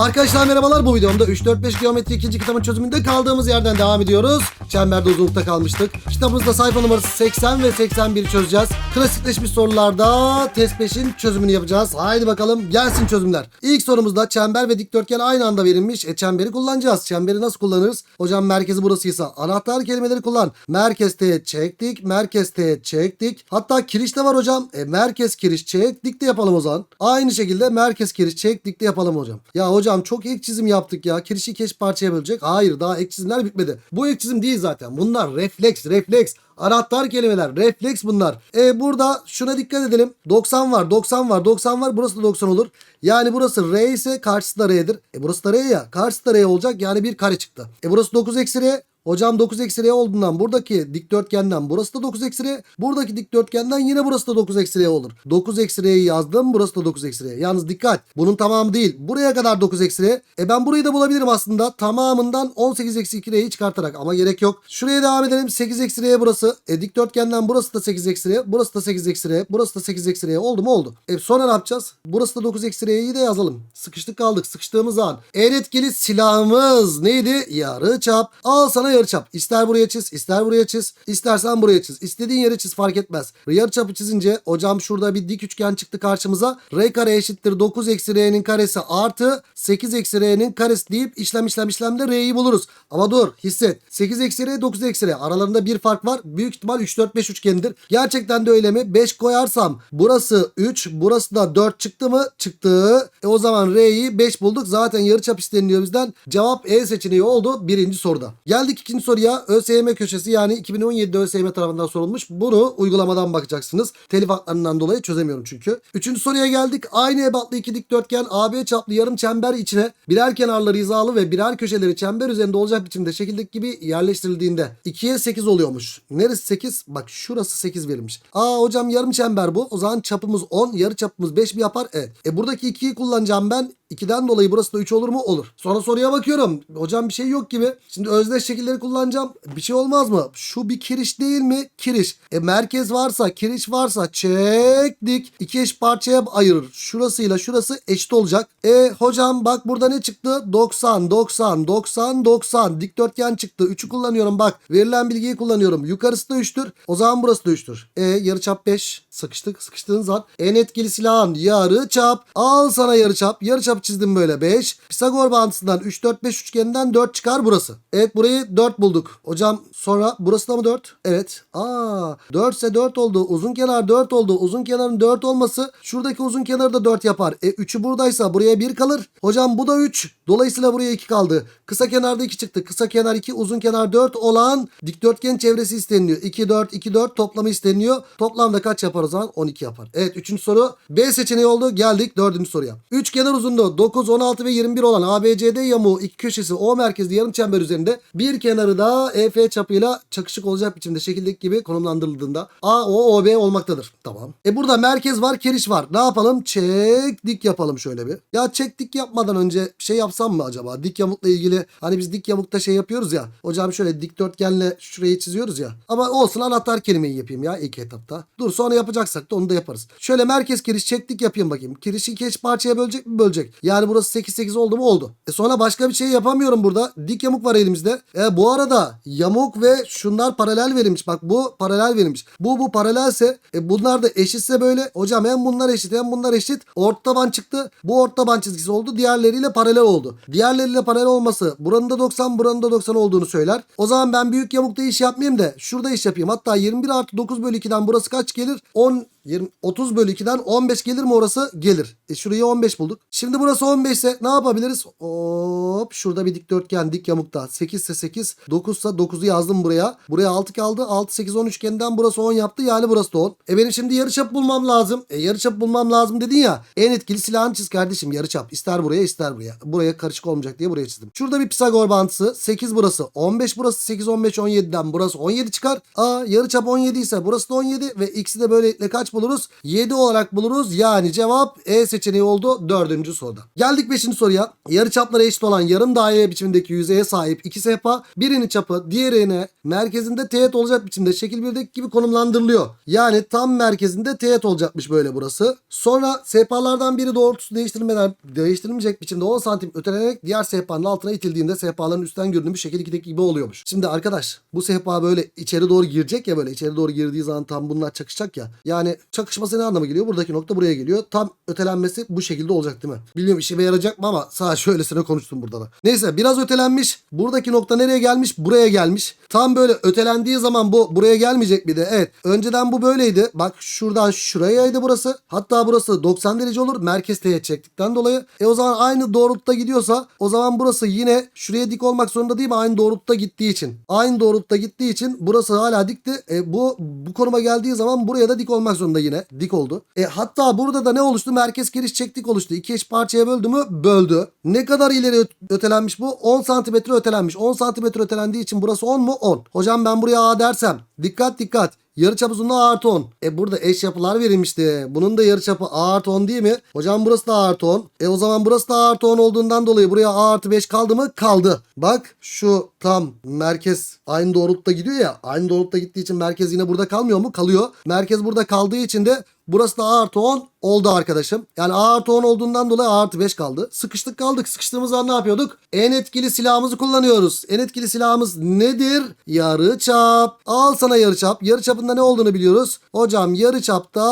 Arkadaşlar merhabalar bu videomda 3-4-5 geometri ikinci kitabın çözümünde kaldığımız yerden devam ediyoruz. Çemberde uzunlukta kalmıştık. Kitabımızda sayfa numarası 80 ve 81'i çözeceğiz. Klasikleşmiş sorularda test 5'in çözümünü yapacağız. Haydi bakalım gelsin çözümler. İlk sorumuzda çember ve dikdörtgen aynı anda verilmiş. E çemberi kullanacağız. Çemberi nasıl kullanırız? Hocam merkezi burasıysa anahtar kelimeleri kullan. Merkez teğet çektik. Merkez teğet çektik. Hatta kiriş de var hocam. E merkez kiriş çek dik de yapalım o zaman. Aynı şekilde merkez kiriş çek dik de yapalım hocam. Ya hocam çok ek çizim yaptık ya. Kirişi keş parçaya bölecek. Hayır daha ek çizimler bitmedi. Bu ek çizim değil zaten. Bunlar refleks refleks. Anahtar kelimeler. Refleks bunlar. E burada şuna dikkat edelim. 90 var 90 var 90 var. Burası da 90 olur. Yani burası R ise karşısı da R'dir. E burası da R ya. Karşısı da R olacak. Yani bir kare çıktı. E burası 9 eksi R. Hocam 9 eksi olduğundan buradaki dikdörtgenden burası da 9 eksi. Buradaki dikdörtgenden yine burası da 9 eksi olur. 9 eksi yazdım burası da 9 eksi. Yalnız dikkat bunun tamamı değil. Buraya kadar 9 eksi. E ben burayı da bulabilirim aslında. Tamamından 18 eksi 2 R'yi çıkartarak ama gerek yok. Şuraya devam edelim. 8 eksi burası. E dikdörtgenden burası da 8 eksi. Burası da 8 eksi. Burası da 8 eksi. Oldu mu? Oldu. E sonra ne yapacağız? Burası da 9 eksi R'yi de yazalım. Sıkıştık kaldık. Sıkıştığımız an. En etkili silahımız neydi? Yarı çap. Al sana yarı çap. İster buraya çiz, ister buraya çiz, istersen buraya çiz. İstediğin yere çiz fark etmez. Yarı çapı çizince hocam şurada bir dik üçgen çıktı karşımıza. R kare eşittir 9 eksi R'nin karesi artı 8 eksi R'nin karesi deyip işlem işlem işlemde R'yi buluruz. Ama dur hisset. 8 eksi R 9 eksi R. Aralarında bir fark var. Büyük ihtimal 3 4 5 üçgenidir. Gerçekten de öyle mi? 5 koyarsam burası 3 burası da 4 çıktı mı? Çıktı. E o zaman R'yi 5 bulduk. Zaten yarı çap isteniliyor bizden. Cevap E seçeneği oldu birinci soruda. Geldik ikinci soruya. ÖSYM köşesi yani 2017'de ÖSYM tarafından sorulmuş. Bunu uygulamadan bakacaksınız. Telif haklarından dolayı çözemiyorum çünkü. Üçüncü soruya geldik. Aynı ebatlı iki dikdörtgen AB çaplı yarım çember içine birer kenarları hizalı ve birer köşeleri çember üzerinde olacak biçimde şekildeki gibi yerleştirildiğinde 2'ye 8 oluyormuş. Neresi 8? Bak şurası 8 verilmiş. Aa hocam yarım çember bu. O zaman çapımız 10, yarı çapımız 5 mi yapar? Evet. E buradaki 2'yi kullanacağım ben. 2'den dolayı burası da 3 olur mu? Olur. Sonra soruya bakıyorum. Hocam bir şey yok gibi. Şimdi özdeş şekilleri kullanacağım. Bir şey olmaz mı? Şu bir kiriş değil mi? Kiriş. E merkez varsa, kiriş varsa çektik. İki eş parçaya ayırır. Şurasıyla şurası eşit olacak. E hocam bak burada ne çıktı? 90, 90, 90, 90. Dikdörtgen çıktı. 3'ü kullanıyorum bak. Verilen bilgiyi kullanıyorum. Yukarısı da 3'tür. O zaman burası da 3'tür. E yarıçap 5. Sıkıştık. Sıkıştığın zaman en etkili silahın yarı çap. Al sana yarı çap. Çizdim böyle 5. Pisagor bağıntısından 3 4 5 üçgeninden 4 çıkar burası. Evet burayı 4 bulduk. Hocam sonra burası da mı 4? Evet. Aa 4 ise 4 oldu. Uzun kenar 4 oldu. Uzun kenarın 4 olması şuradaki uzun kenarı da 4 yapar. E 3'ü buradaysa buraya 1 kalır. Hocam bu da 3. Dolayısıyla buraya 2 kaldı. Kısa kenarda 2 çıktı. Kısa kenar 2, uzun kenar 4 olan dikdörtgen çevresi isteniliyor. 2 4 2 4 toplamı isteniyor. Toplamda kaç yapar o zaman? 12 yapar. Evet 3. soru B seçeneği oldu. Geldik 4. soruya. 3 kenar uzunluğu 9, 16 ve 21 olan ABCD yamuğu iki köşesi O merkezli yarım çember üzerinde bir kenarı da EF çapıyla çakışık olacak biçimde şekildeki gibi konumlandırıldığında AO OB olmaktadır. Tamam. E burada merkez var, kiriş var. Ne yapalım? Çek dik yapalım şöyle bir. Ya çek dik yapmadan önce şey yapsam mı acaba? Dik yamukla ilgili hani biz dik yamukta şey yapıyoruz ya. Hocam şöyle dikdörtgenle şurayı çiziyoruz ya. Ama olsun anahtar kelimeyi yapayım ya ilk etapta. Dur sonra yapacaksak da onu da yaparız. Şöyle merkez kiriş çek dik yapayım bakayım. Kirişi iki parçaya bölecek mi? Bölecek. Yani burası 8 8 oldu mu? Oldu. E sonra başka bir şey yapamıyorum burada. Dik yamuk var elimizde. E bu arada yamuk ve şunlar paralel verilmiş. Bak bu paralel verilmiş. Bu bu paralelse e bunlar da eşitse böyle. Hocam hem bunlar eşit hem bunlar eşit. Orta taban çıktı. Bu orta taban çizgisi oldu. Diğerleriyle paralel oldu. Diğerleriyle paralel olması buranın da 90 buranın da 90 olduğunu söyler. O zaman ben büyük yamukta iş yapmayayım da şurada iş yapayım. Hatta 21 artı 9 bölü 2'den burası kaç gelir? 10 20, 30 bölü 2'den 15 gelir mi orası? Gelir. E şurayı 15 bulduk. Şimdi burası 15 ise ne yapabiliriz? Hop şurada bir dikdörtgen dik yamukta. 8 ise 8. 9 ise 9'u yazdım buraya. Buraya 6 kaldı. 6 8 10 üçgeninden burası 10 yaptı. Yani burası da 10. E benim şimdi yarıçap bulmam lazım. E yarıçap bulmam lazım dedin ya. En etkili silahını çiz kardeşim yarıçap. İster buraya ister buraya. Buraya karışık olmayacak diye buraya çizdim. Şurada bir Pisagor bağıntısı. 8 burası. 15 burası. 8 15 17'den burası 17 çıkar. Aa yarıçap 17 ise burası da 17 ve ikisi de böylelikle kaç buluruz? 7 olarak buluruz. Yani cevap E seçeneği oldu 4. soruda. Geldik 5. soruya. Yarı çapları eşit olan yarım daire biçimdeki yüzeye sahip iki sehpa birinin çapı diğerine merkezinde teğet olacak biçimde şekil 1'deki gibi konumlandırılıyor. Yani tam merkezinde teğet olacakmış böyle burası. Sonra sehpalardan biri doğrultusu değiştirilmeden değiştirilmeyecek biçimde 10 santim ötelenerek diğer sehpanın altına itildiğinde sehpaların üstten görünümü şekil 2'deki gibi oluyormuş. Şimdi arkadaş bu sehpa böyle içeri doğru girecek ya böyle içeri doğru girdiği zaman tam bunlar çakışacak ya. Yani çakışması ne anlama geliyor? Buradaki nokta buraya geliyor. Tam ötelenmesi bu şekilde olacak değil mi? Bilmiyorum işime yarayacak mı ama sağ şöylesine konuştum burada da. Neyse biraz ötelenmiş. Buradaki nokta nereye gelmiş? Buraya gelmiş. Tam böyle ötelendiği zaman bu buraya gelmeyecek bir de. Evet. Önceden bu böyleydi. Bak şuradan şurayaydı burası. Hatta burası 90 derece olur. Merkez teğet çektikten dolayı. E o zaman aynı doğrultuda gidiyorsa o zaman burası yine şuraya dik olmak zorunda değil mi? Aynı doğrultuda gittiği için. Aynı doğrultuda gittiği için burası hala dikti. E bu bu konuma geldiği zaman buraya da dik olmak zorunda yine. Dik oldu. E hatta burada da ne oluştu? Merkez giriş çektik oluştu. İki eş parçaya böldü mü? Böldü. Ne kadar ileri ötelenmiş bu? 10 santimetre ötelenmiş. 10 santimetre ötelendiği için burası 10 mu? 10. Hocam ben buraya A dersem. Dikkat dikkat. Yarıçap uzunluğu artı 10. E burada eş yapılar verilmişti. Bunun da yarıçapı A artı 10 değil mi? Hocam burası da A artı 10. E o zaman burası da A artı 10 olduğundan dolayı buraya A artı 5 kaldı mı? Kaldı. Bak şu tam merkez aynı doğrultuda gidiyor ya. Aynı doğrultuda gittiği için merkez yine burada kalmıyor mu? Kalıyor. Merkez burada kaldığı için de Burası da A artı 10 oldu arkadaşım. Yani A artı 10 olduğundan dolayı A artı 5 kaldı. Sıkıştık kaldık. Sıkıştığımız zaman ne yapıyorduk? En etkili silahımızı kullanıyoruz. En etkili silahımız nedir? Yarı çap. Al sana yarı çap. Yarı çapında ne olduğunu biliyoruz. Hocam yarı çapta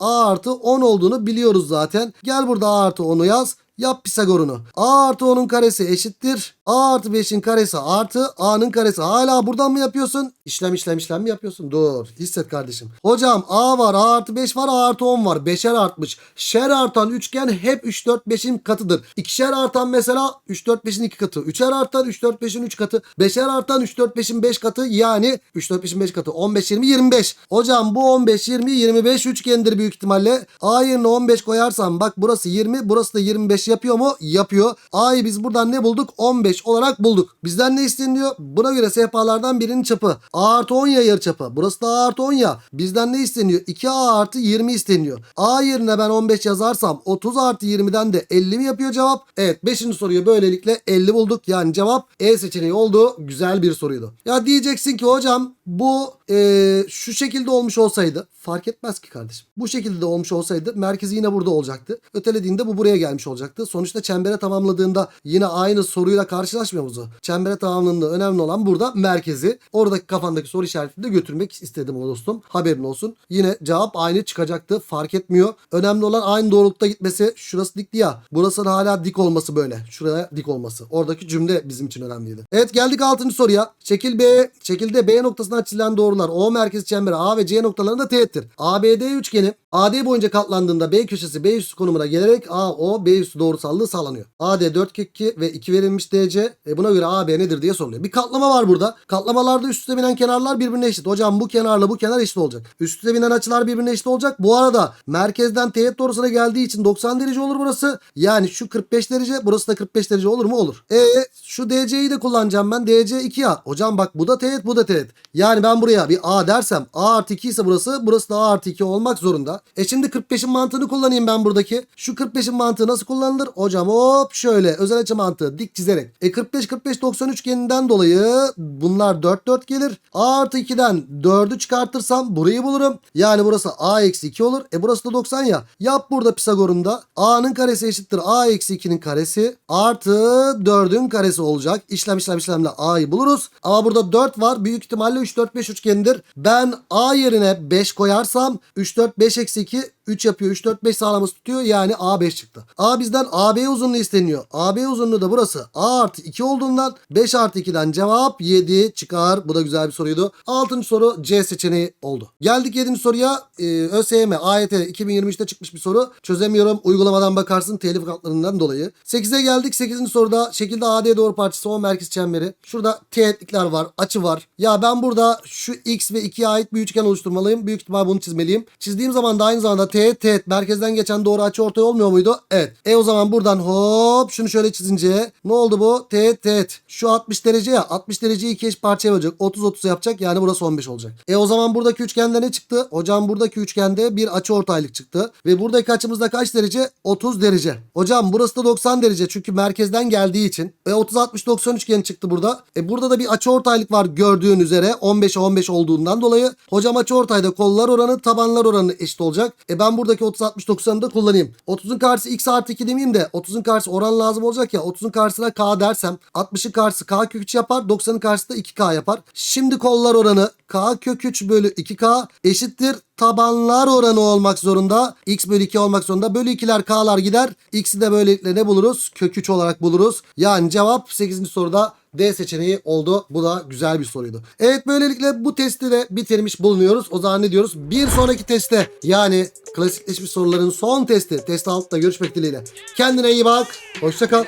A artı 10 olduğunu biliyoruz zaten. Gel burada A artı 10'u yaz. Yap Pisagor'unu. A artı 10'un karesi eşittir. A artı 5'in karesi artı A'nın karesi. Hala buradan mı yapıyorsun? İşlem işlem işlem mi yapıyorsun? Dur. Hisset kardeşim. Hocam A var. A artı 5 var. A artı 10 var. Beşer artmış. Şer artan üçgen hep 3 4 5'in katıdır. İkişer artan mesela 3 4 5'in 2 katı. Üçer artan 3 4 5'in 3 katı. Beşer artan 3 4 5'in 5 katı. Yani 3 4 5'in 5 katı. 15 20 25. Hocam bu 15 20 25 üçgendir büyük ihtimalle. A yerine 15 koyarsam bak burası 20 burası da 25 yapıyor mu? Yapıyor. A'yı biz buradan ne bulduk? 15 olarak bulduk. Bizden ne isteniyor? Buna göre sehpalardan birinin çapı. A artı 10 ya yarı çapı. Burası da A artı 10 ya. Bizden ne isteniyor? 2A artı 20 isteniyor. A yerine ben 15 yazarsam 30 artı 20'den de 50 mi yapıyor cevap? Evet 5. soruyu böylelikle 50 bulduk. Yani cevap E seçeneği oldu. Güzel bir soruydu. Ya diyeceksin ki hocam bu eee, şu şekilde olmuş olsaydı fark etmez ki kardeşim. Bu şekilde de olmuş olsaydı merkezi yine burada olacaktı. Ötelediğinde bu buraya gelmiş olacaktı. Sonuçta çembere tamamladığında yine aynı soruyla karşılaşmıyor musun? Çembere tamamladığında önemli olan burada merkezi. Oradaki kafandaki soru işaretini de götürmek istedim o dostum. Haberin olsun. Yine cevap aynı çıkacaktı. Fark etmiyor. Önemli olan aynı doğrultuda gitmesi. Şurası dikti ya. Burasının hala dik olması böyle. Şuraya dik olması. Oradaki cümle bizim için önemliydi. Evet geldik 6. soruya. Şekil B, şekilde B noktasından çizilen doğrular O merkezi çemberi A ve C noktalarında teğettir. ABD üçgeni AD boyunca katlandığında B köşesi B üstü konumuna gelerek AO B üstü doğrusallığı sağlanıyor. AD 4 kök 2 ve 2 verilmiş DC. E buna göre AB nedir diye soruluyor. Bir katlama var burada. Katlamalarda üst üste binen kenarlar birbirine eşit. Hocam bu kenarla bu kenar eşit olacak. Üst üste binen açılar birbirine eşit olacak. Bu arada merkezden teğet doğrusuna geldiği için 90 derece olur burası. Yani şu 45 derece burası da 45 derece olur mu? Olur. E şu DC'yi de kullanacağım ben. DC 2 A. Hocam bak bu da teğet bu da teğet. Yani ben buraya bir A dersem A artı 2 ise burası burası da A artı 2 olmak zorunda. E şimdi 45'in mantığını kullanayım ben buradaki. Şu 45'in mantığı nasıl kullanılır? Hocam hop şöyle özel açı mantığı dik çizerek. E 45 45 90 üçgeninden dolayı bunlar 4 4 gelir. A artı 2'den 4'ü çıkartırsam burayı bulurum. Yani burası A eksi 2 olur. E burası da 90 ya. Yap burada Pisagor'un da. A'nın karesi eşittir A eksi 2'nin karesi artı 4'ün karesi olacak. İşlem işlem işlemle A'yı buluruz. Ama burada 4 var. Büyük ihtimalle 3 4 5 üçgenidir. Ben A yerine 5 koyarsam 3 4 5 eksi 2 3 yapıyor. 3 4 5 sağlaması tutuyor. Yani A5 çıktı. A bizden AB uzunluğu isteniyor. AB uzunluğu da burası. A artı 2 olduğundan 5 artı 2'den cevap 7 çıkar. Bu da güzel bir soruydu. 6. soru C seçeneği oldu. Geldik 7. soruya. Ee, ÖSYM AYT 2023'te çıkmış bir soru. Çözemiyorum. Uygulamadan bakarsın telif haklarından dolayı. 8'e geldik. 8. soruda şekilde AD doğru parçası o merkez çemberi. Şurada teğetlikler var. Açı var. Ya ben burada şu X ve 2'ye ait bir üçgen oluşturmalıyım. Büyük ihtimal bunu çizmeliyim. Çizdiğim zaman da aynı zamanda teğet teğet merkezden geçen doğru açı ortay olmuyor muydu? Evet. E o zaman buradan hop şunu şöyle çizince ne oldu bu? Teğet teğet. Şu 60 derece ya 60 dereceyi iki eş parçaya bölecek. 30 30 yapacak yani burası 15 olacak. E o zaman buradaki üçgende ne çıktı? Hocam buradaki üçgende bir açı ortaylık çıktı. Ve buradaki açımızda kaç derece? 30 derece. Hocam burası da 90 derece çünkü merkezden geldiği için. E 30 60 90 üçgeni çıktı burada. E burada da bir açı ortaylık var gördüğün üzere 15'e 15 olduğundan dolayı. Hocam açı ortayda kollar oranı tabanlar oranı eşit olacak. E ben buradaki 30 60 90'ı da kullanayım. 30'un karşısı x artı 2 demeyeyim de 30'un karşısı oran lazım olacak ya. 30'un karşısına k dersem 60'ın karşısı k kök 3 yapar. 90'ın karşısı da 2k yapar. Şimdi kollar oranı k kök 3 bölü 2k eşittir tabanlar oranı olmak zorunda. X bölü 2 olmak zorunda. Bölü 2'ler k'lar gider. X'i de böylelikle ne buluruz? Kök 3 olarak buluruz. Yani cevap 8. soruda D seçeneği oldu. Bu da güzel bir soruydu. Evet böylelikle bu testi de bitirmiş bulunuyoruz. O zaman ne diyoruz? Bir sonraki teste yani klasikleşmiş soruların son testi. Test altta görüşmek dileğiyle. Kendine iyi bak. Hoşça kal.